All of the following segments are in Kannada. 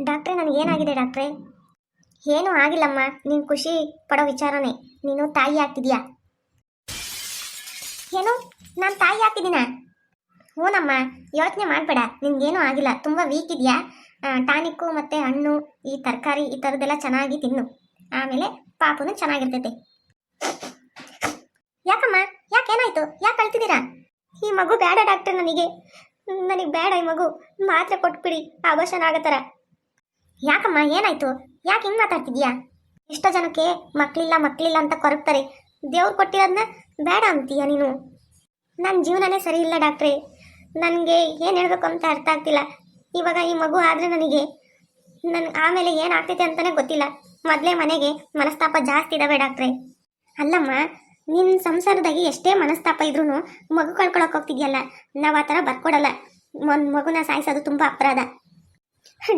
ಡಾಕ್ಟ್ರೆ ನನಗೇನಾಗಿದೆ ಡಾಕ್ಟ್ರೆ? ಏನೂ ಆಗಿಲ್ಲಮ್ಮ. ನೀನು ಖುಷಿ ಪಡೋ ವಿಚಾರನೇ. ನೀನು ತಾಯಿ ಆಗ್ತಿದ್ಯಾ? ಏನು? ನಾನು ತಾಯಿ ಆಗ್ತಿದ್ದೀನ? ಹ್ಞೂನಮ್ಮ ಯೋಚನೆ ಮಾಡಬೇಡ. ನಿನ್ಗೇನೂ ಆಗಿಲ್ಲ. ತುಂಬ ವೀಕ್ ಇದೆಯಾ? ಟಾನಿಕ್ಕು ಮತ್ತು ಹಣ್ಣು, ಈ ತರಕಾರಿ, ಈ ಥರದ್ದೆಲ್ಲ ಚೆನ್ನಾಗಿ ತಿನ್ನು. ಆಮೇಲೆ ಪಾಪನು ಚೆನ್ನಾಗಿರ್ತೈತೆ. ಯಾಕಮ್ಮ? ಯಾಕೇನಾಯಿತು? ಯಾಕೆ ಕಳ್ತಿದ್ದೀರಾ ಈ ಮಗು ಬೇಡ ಡಾಕ್ಟರ್ ನನಗೆ. ನನಗೆ ಬೇಡ ಈ ಮಗು. ಮಾತ್ರೆ ಕೊಟ್ಬಿಡಿ. ಆಭಾಷಣ ಆಗೋ ಥರ. ಯಾಕಮ್ಮ, ಏನಾಯ್ತು? ಯಾಕೆ ಹಿಂಗೆ ಮಾತಾಡ್ತಿದ್ಯಾ ಎಷ್ಟೋ ಜನಕ್ಕೆ ಮಕ್ಕಳಿಲ್ಲ ಮಕ್ಕಳಿಲ್ಲ ಅಂತ ಕೊರಗ್ತಾರೆ. ದೇವ್ರು ಕೊಟ್ಟಿರೋದನ್ನ ಬೇಡ ಅಂತೀಯ ನೀನು? ನನ್ನ ಜೀವನನೇ ಸರಿ ಇಲ್ಲ ಡಾಕ್ಟ್ರೇ. ನನಗೆ ಏನು ಹೇಳಬೇಕು ಅಂತ ಅರ್ಥ ಆಗ್ತಿಲ್ಲ. ಇವಾಗ ಈ ಮಗು ಆದರೆ ನನಗೆ ನನ್ ಆಮೇಲೆ ಏನಾಗ್ತೈತೆ ಅಂತಲೇ ಗೊತ್ತಿಲ್ಲ. ಮೊದಲೇ ಮನೆಗೆ ಮನಸ್ತಾಪ ಜಾಸ್ತಿ ಇದಾವೆ ಡಾಕ್ಟ್ರೆ. ಅಲ್ಲಮ್ಮ ನಿನ್ನ ಸಂಸಾರದಾಗಿ ಎಷ್ಟೇ ಮನಸ್ತಾಪ ಇದ್ರೂ ಮಗು ಕಳ್ಕೊಳಕ್ಕೆ ಹೋಗ್ತಿದ್ಯಲ್ಲ? ನಾವು ಆ ಥರ ಬರ್ಕೊಡಲ್ಲ. ಮಗುನ ಸಾಯಿಸೋದು ತುಂಬ ಅಪರಾಧ.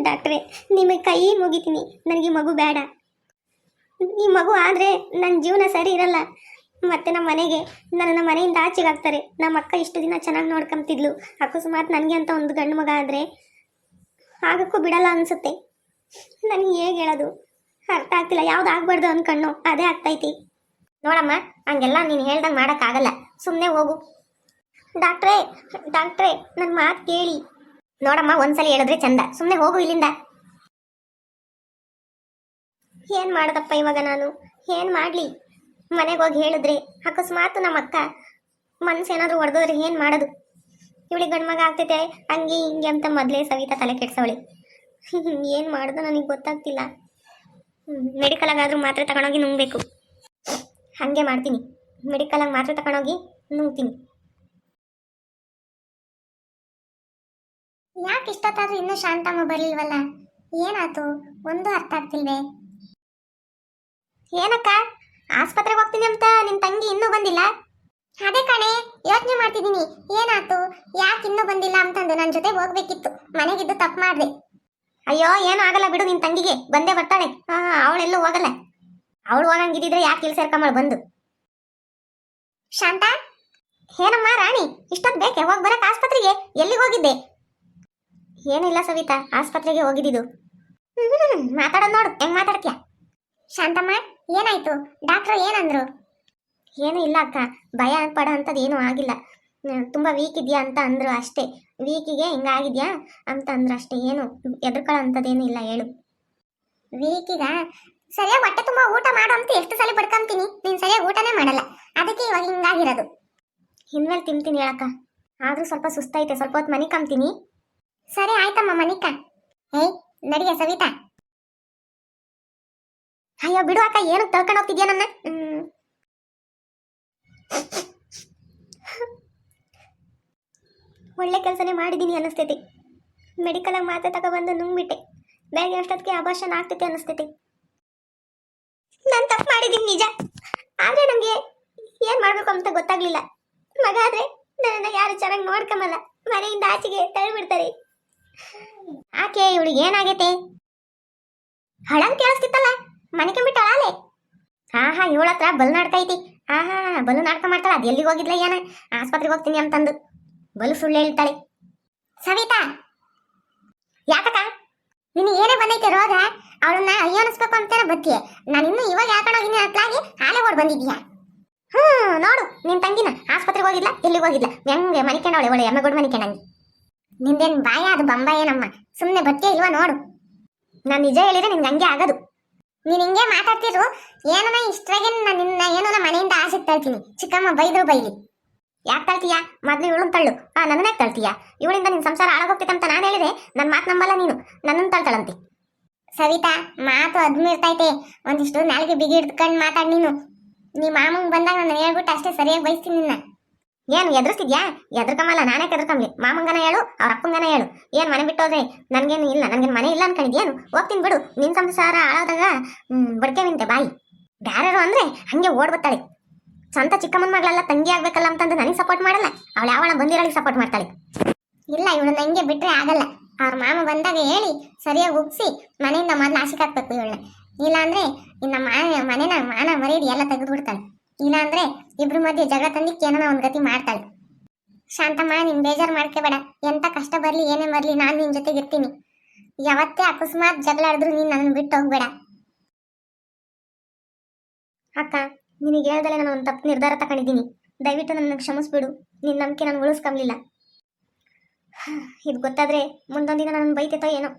ಡಾಕ್ಟ್ರೇ, ನಿಮಗೆ ಕೈ ಮುಗಿತೀನಿ. ನನಗೆ ಮಗು ಬೇಡ. ಈ ಮಗು ಆದರೆ ನನ್ನ ಜೀವನ ಸರಿ ಇರಲ್ಲ. ಮತ್ತು ನಮ್ಮ ಮನೆಗೆ ನನ್ನ ಮನೆಯಿಂದ ಆಚೆಗೆ ಹಾಕ್ತಾರೆ. ನಮ್ಮ ಅಕ್ಕ ಇಷ್ಟು ದಿನ ಚೆನ್ನಾಗಿ ನೋಡ್ಕೊಂತಿದ್ಲು ಅಕಸ್ಮಾತ್ ನನಗೆ ಅಂತ ಒಂದು ಗಂಡು ಮಗ ಆದರೆ ಆಗಕ್ಕೂ ಬಿಡಲ್ಲ ಅನಿಸುತ್ತೆ. ನನಗೆ ಹೇಗೆ ಹೇಳೋದು? ಅರ್ಥ ಆಗ್ತಿಲ್ಲ. ಯಾವ್ದು ಆಗ್ಬಾರ್ದು ಅನ್ಕಣ್ಣು ಅದೇ ಆಗ್ತೈತಿ. ನೋಡಮ್ಮ, ಹಂಗೆಲ್ಲ ನೀನು ಹೇಳ್ದಂಗೆ ಮಾಡೋಕ್ಕಾಗಲ್ಲ. ಸುಮ್ಮನೆ ಹೋಗು. ಡಾಕ್ಟ್ರೇ ಡಾಕ್ಟ್ರೇ ನನ್ನ ಮಾತು ಕೇಳಿ. ನೋಡಮ್ಮ, ಒಂದ್ಸಲಿ ಹೇಳಿದ್ರೆ ಚಂದ. ಸುಮ್ಮನೆ ಹೋಗು ಇಲ್ಲಿಂದ. ಏನು ಮಾಡ್ದಪ್ಪ ಇವಾಗ ನಾನು? ಏನು ಮಾಡಲಿ? ಮನೆಗೆ ಹೋಗಿ ಹೇಳಿದ್ರೆ ಅಕಸ್ಮಾತ್ ನಮ್ಮ ಅಕ್ಕ ಮನ್ಸು ಏನಾದರೂ ಹೊಡೆದೋದ್ರೆ ಏನು ಮಾಡೋದು? ಇವಳಿ ಗಂಡು ಮಗ ಆಗ್ತೈತೆ, ಹಂಗೆ ಹಿಂಗೆ ಅಂತ ಮೊದಲೇ ಸವಿತಾ ತಲೆ ಕೆಡ್ಸವಳಿ. ಏನು ಮಾಡೋದು ನನಗೆ ಗೊತ್ತಾಗ್ತಿಲ್ಲ. ಮೆಡಿಕಲಾಗಾದರೂ ಮಾತ್ರ ತಗೊಂಡೋಗಿ ನುಂಗಬೇಕು. ಹಾಗೆ ಮಾಡ್ತೀನಿ. ಮೆಡಿಕಲಾಗಿ ಮಾತ್ರ ತಗೊಂಡೋಗಿ ನುಂಗ್ತೀನಿ. ಯಾಕೆ ಇಷ್ಟೊತ್ತಾದ್ರೂ ಇನ್ನೂ ಶಾಂತಮ್ಮ ಬರಲಿಲ್ವಲ್ಲ ಏನಾಯ್ತು? ಒಂದು ಅರ್ಥ ಆಗ್ತಿಲ್ವೇ? ಏನಕ್ಕ? ಆಸ್ಪತ್ರೆಗೆ ಹೋಗ್ತೀನಿ ಅಂತ ನಿನ್ ತಂಗಿ ಇನ್ನೂ ಬಂದಿಲ್ಲ? ಅದೇ ಕಣೆ, ಯೋಚನೆ ಮಾಡ್ತಿದ್ದೀನಿ ಏನಾಯ್ತು? ಯಾಕೆ ಇನ್ನೂ ಬಂದಿಲ್ಲ ಅಂತಂದು ನನ್ನ ಜೊತೆ ಹೋಗ್ಬೇಕಿತ್ತು. ಮನೆಗಿದ್ದು ತಪ್ಪು ಮಾಡಿದೆ. ಅಯ್ಯೋ, ಏನೂ ಆಗಲ್ಲ ಬಿಡು ನಿನ್ ತಂಗಿಗೆ. ಬಂದೇ ಬರ್ತಾಳೆ. ಹಾ ಅವಳೆಲ್ಲೂ ಹೋಗಲ್ಲ. ಅವಳು ಹೋಗಂಗಿದ್ರೆ ಯಾಕೆ ಇಲ್ಲಿ ಸೇರ್ಕೊಂಬಳು ಬಂದು? ಶಾಂತ? ಏನಮ್ಮ ರಾಣಿ ಇಷ್ಟೊತ್ತು ಬೇಕೆ? ಹೋಗಿ ಬರಕ್ ಆಸ್ಪತ್ರೆಗೆ? ಎಲ್ಲಿಗೆ ಹೋಗಿದ್ದೆ? ಏನಿಲ್ಲ ಸವಿತಾ. ಆಸ್ಪತ್ರೆಗೆ ಹೋಗಿದ್ದು ಮಾತಾಡೋದು ನೋಡು. ಹೆಂಗ್ ಮಾತಾಡ್ತೀಯ? ಶಾಂತಮ್ಮ, ಏನಾಯ್ತು? ಡಾಕ್ಟ್ರು ಏನಂದ್ರು? ಏನು ಇಲ್ಲ ಅಕ್ಕ. ಭಯ ಪಡೋ ಅಂಥದ್ದು ಏನೂ ಆಗಿಲ್ಲ. ತುಂಬಾ ವೀಕ್ ಇದೆಯಾ ಅಂತ ಅಂದ್ರು ಅಷ್ಟೇ. ವೀಕಿಗೆ ಹಿಂಗಾಗಿದ್ಯಾ ಅಂತ ಅಂದ್ರು ಅಷ್ಟೇ. ಏನು ಎದ್ರುಕೊಳ್ಳೋ ಅಂಥದ್ದೇನು ಇಲ್ಲ, ಹೇಳು. ವೀಕಿಗ ಸರಿಯಾಗಿ ಹೊಟ್ಟೆ ತುಂಬ ಊಟ ಮಾಡು ಅಂತ ಎಷ್ಟು ಸಲ ಪಡ್ಕೊಂತೀನಿ. ನೀನು ಸರಿಯಾಗಿ ಊಟನೇ ಮಾಡಲ್ಲ. ಅದಕ್ಕೆ ಇವಾಗ ಹಿಂಗಾಗಿರೋದು. ಇನ್ಮೇಲೆ ತಿಂತೀನಿ ಹೇಳಕ್ಕ. ಆದ್ರೂ ಸ್ವಲ್ಪ ಸುಸ್ತೈತೆ ಸ್ವಲ್ಪ ಹೊತ್ತು ಮನೆ ಕಂತೀನಿ ಸರಿ, ಆಯ್ತಮ್ಮ ಮನಿಕ ಏಯ್, ನಡಿಯ, ಸವಿತಾ. ಅಯ್ಯೋ, ಬಿಡು ಅಕ್ಕ, ಏನು ತಳ್ಕೊಂಡು ಹೋಗ್ತಿದ್ಯಾ ನನ್ನ. ಒಳ್ಳೆ ಕೆಲಸನೇ ಮಾಡಿದ್ದೀನಿ ಅನ್ನಿಸ್ತೈತಿ ಮೆಡಿಕಲಾಗಿ ಮಾತೆ ತಗೊಬಂದು ನುಂಗ್ಬಿಟ್ಟೆ. ಬೆಳಗ್ಗೆ ಅಷ್ಟೊತ್ತಿಗೆ ಅಭಾಷಣ ಆಗ್ತೈತೆ ಅನ್ನಿಸ್ತೈತಿ ನಾನು ತಪ್ಪು ಮಾಡಿದ್ದೀನಿ ನಿಜ. ಆದ್ರೆ ನನಗೆ ಏನು ಮಾಡಬೇಕು ಅಂತ ಗೊತ್ತಾಗ್ಲಿಲ್ಲ. ಮಗ ಆದ್ರೆ ನನ್ನನ್ನು ಯಾರು ಚೆನ್ನಾಗಿ ನೋಡ್ಕೊಂಬಲ್ಲ ಮನೆಯಿಂದ ಆಚೆಗೆ ತಳ್ಳಿಬಿಡ್ತಾರೆ. ಆಕೆ ಇವಳಿಗೆ ಏನಾಗೈತೆ? ಹಳಂಗ್ ಕೇಳಿಸ್ತಿತ್ತಲ್ಲ? ಮನೆ ಕಂಬಿಟ್ಟು ಅಳಾಲೆ ಹಾ ಹಾ ಇವಳ ಹತ್ರ ಬಲ್ ನಾಟಕ ಐತಿ ಹಾ ಹಾ ಬಲು ನಾಟಕ ಮಾಡ್ತಾಳ. ಅದು ಎಲ್ಲಿಗೆ ಹೋಗಿದ್ಲ ಏನ? ಆಸ್ಪತ್ರೆಗೆ ಹೋಗ್ತೀನಿ ಅಂತಂದು. ಬಲು ಸುಳ್ಳು ಹೇಳ್ತಾಳೆ. ಸವಿತಾ! ಯಾಕಕ್ಕ? ನಿನ್ನ ಏನೇ ಬಂದೈತೆ ರೋಗ? ಅವಳನ್ನ ಅಯ್ಯೋ ಅನಿಸ್ಬೇಕು ಅಂತಾನೆ ಬತ್ತೀಯ ನಾನು ಇನ್ನು ಇವಾಗ ಯಾಕಣೋಗಿನಿ ಅತ್ಲಾಗಿ ಹಾಲೆ ಓಡ್ ಬಂದಿದ್ಯಾ ಹ್ಮ್, ನೋಡು, ನಿನ್ ತಂಗಿನ ಆಸ್ಪತ್ರೆಗೆ ಹೋಗಿದ್ಲ? ಎಲ್ಲಿಗೆ ಹೋಗಿದ್ಲ? ಹೆಂಗೆ ಮನಿಕೊಂಡವಳೆ ಒಳ್ಳೆ ಎಮ್ಮೆಗೋಡು ಮನಿಕೊಂಡಂಗೆ ನಿಂದೇನ್ ಬಾಯ ಅದು ಬಂಬಾಯೇನಮ್ಮ ಸುಮ್ಮನೆ ಬಟ್ಟೆ ಇಲ್ವಾ ನೋಡು. ನಾನು ನಿಜ ಹೇಳಿದ್ರೆ ನಿನ್ಗೆ ಹಂಗೆ ಆಗೋದು. ನೀನು ಹಿಂಗೆ ಮಾತಾಡ್ತಿರು ಏನನ ಇಷ್ಟ್ರಾಗೆ ನಾನು ನಿನ್ನ ಏನೋ ಮನೆಯಿಂದ ಆಸೆ ತಳ್ತೀನಿ. ಚಿಕ್ಕಮ್ಮ ಬೈದ್ರು ಬೈಲಿ. ಯಾಕೆ ತಳ್ತೀಯಾ? ಮೊದಲು ಇವಳನ್ನ ತಳ್ಳು. ಆ, ನನ್ನನ್ನೇ ತಳ್ತೀಯಾ? ಇವಳಿಂದ ನಿನ್ ಸಂಸಾರ ಹಾಳಾಗೋಗ್ತಿತ್ತಂತ ನಾನು ಹೇಳಿದೆ ನನ್ನ ಮಾತು ನಂಬಲ್ಲ ನೀನು. ನನ್ನನ್ನು ತಳ್ತಳಂತೆ. ಸವಿತಾ, ಮಾತು ಅದ್ಮಿರ್ತೈತೆ ಒಂದಿಷ್ಟು ನಾಳೆಗೆ ಬಿಗಿ ಹಿಡ್ಕೊಂಡು ಮಾತಾಡ್ ನೀನು. ನೀ ಮಾಮಂಗ್ ಬಂದಾಗ ನಾನು ಹೇಳ್ಬಿಟ್ಟು ಅಷ್ಟೇ ಸರಿಯಾಗಿ ಬಯಸ್ತೀನಿ ನಿನ್ನ. ಏನು, ಎದುರಿಸ್ತಿದ್ಯಾ? ಎದ್ರಕಮಲ್ಲ ನಾನೇ ಕೆದ್ರಕಮ್ಲಿ. ಮಾಮಂಗನ ಹೇಳು, ಅವ್ರ ಅಪ್ಪಂಗನ ಹೇಳು. ಏನ್ ಮನೆ ಬಿಟ್ಟೋದ್ರೆ? ನನಗೇನು ಇಲ್ಲ, ನನಗೇನು ಮನೆ ಇಲ್ಲ ಅನ್ಕೊಂಡಿದ್ಯೇನು ಹೋಗ್ತೀನಿ ಬಿಡು. ನಿನ್ ಸಂಸಾರ ಹಾಳಾದಾಗ, ಹ್ಮ್, ಬಡ್ಕೆ ನಿಂತೆ, ಬಾಯಿ. ಬ್ಯಾರರು ಅಂದ್ರೆ ಹಂಗೆ ಓಡ್ಬತ್ತಾಳೆ ಸ್ವಂತ ಚಿಕ್ಕಮ್ಮನ ಮಗಳೆಲ್ಲ ತಂಗಿ ಆಗ್ಬೇಕಲ್ಲ ಅಂತಂದು ನನಗೆ ಸಪೋರ್ಟ್ ಮಾಡಲ್ಲ. ಅವಳು ಯಾವಳ ಬಂದಿರೋಳಿಗೆ ಸಪೋರ್ಟ್ ಮಾಡ್ತಾಳೆ. ಇಲ್ಲ, ಇವಳನ್ನ ಹಂಗೆ ಬಿಟ್ರೆ ಆಗಲ್ಲ. ಅವ್ರ ಮಾಮ ಬಂದಾಗ ಹೇಳಿ, ಸರಿಯಾಗಿ ಉಗ್ಸಿ, ಮನೆಯಿಂದ ಮೊದಲು ಆಶಿಕಾಕ್ಬೇಕು ಇವಳನ್ನ. ಇಲ್ಲ ಅಂದ್ರೆ ಇನ್ನ ಮಾನ, ಮನೆನ ಮಾನ ಮರ್ಯಾದೆ ಎಲ್ಲ ಇಲ್ಲ ಅಂದ್ರೆ ಇಬ್ರು ಮಧ್ಯೆ ಜಗಳ ತಂದಿಕ್ಕೆ ಏನೋ ಒಂದ್ ಗತಿ ಮಾಡ್ತಾಳೆ. ಶಾಂತಮ್ಮ, ನಿನ್ ಬೇಜಾರ್ ಮಾಡ್ಕೋಬೇಡ. ಎಂತ ಕಷ್ಟ ಬರ್ಲಿ, ಏನೇ ಬರ್ಲಿ, ನಾನು ನಿನ್ ಜೊತೆಗೆ ಇರ್ತೀನಿ. ಯಾವತ್ತೇ ಅಕಸ್ಮಾತ್ ಜಗಳ ನೀನು ನನ್ನ ಬಿಟ್ಟು ಹೋಗ್ಬೇಡ. ಅಕ್ಕ, ನಿನಗೆ ಹೇಳ್ದಲೆ ನಾನು ಒಂದು ತಪ್ಪು ನಿರ್ಧಾರ ತಗೊಂಡಿದ್ದೀನಿ ದಯವಿಟ್ಟು ನನ್ನ ಕ್ಷಮಿಸ್ಬಿಡು. ನಿನ್ ನಂಬಿಕೆ ನಾನು ಉಳಿಸ್ಕಂಬ್ಲಿಲ್ಲ ಇದು ಗೊತ್ತಾದ್ರೆ ಮುಂದೊಂದಿನ ನನ್ನ ಬೈತೈತೋ ಏನೋ.